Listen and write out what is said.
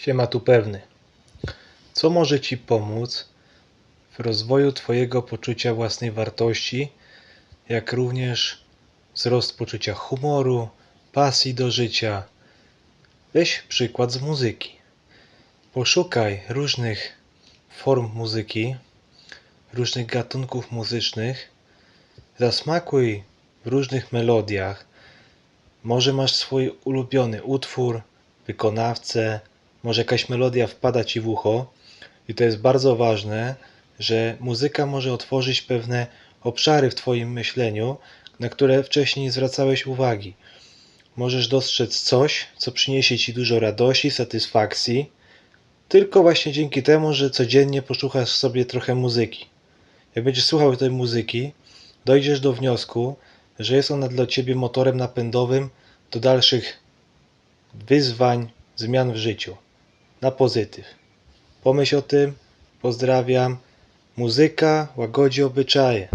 Siema tu pewny. Co może Ci pomóc w rozwoju Twojego poczucia własnej wartości, jak również wzrost poczucia humoru, pasji do życia? Weź przykład z muzyki. Poszukaj różnych form muzyki, różnych gatunków muzycznych, zasmakuj w różnych melodiach. Może masz swój ulubiony utwór, wykonawcę, może jakaś melodia wpada ci w ucho i to jest bardzo ważne, że muzyka może otworzyć pewne obszary w Twoim myśleniu, na które wcześniej nie zwracałeś uwagi. Możesz dostrzec coś, co przyniesie Ci dużo radości, satysfakcji, tylko właśnie dzięki temu, że codziennie posłuchasz sobie trochę muzyki. Jak będziesz słuchał tej muzyki, dojdziesz do wniosku, że jest ona dla Ciebie motorem napędowym do dalszych wyzwań, zmian w życiu. Na pozytyw. Pomyśl o tym. Pozdrawiam. Muzyka łagodzi obyczaje.